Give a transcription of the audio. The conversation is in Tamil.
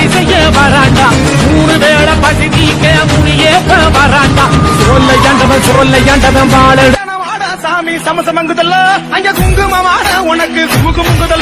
பசி செய்ய வராண்டா? மூணு வேளை பசி நீக்க முனியேக்க வராண்டா? சொல்ல ஆண்டவன் சொல்ல ஆண்டவன் வாழ சாமி சமசமங்குதல்ல. அங்க குங்குமமான உனக்கு குமுகுமுங்குதல்ல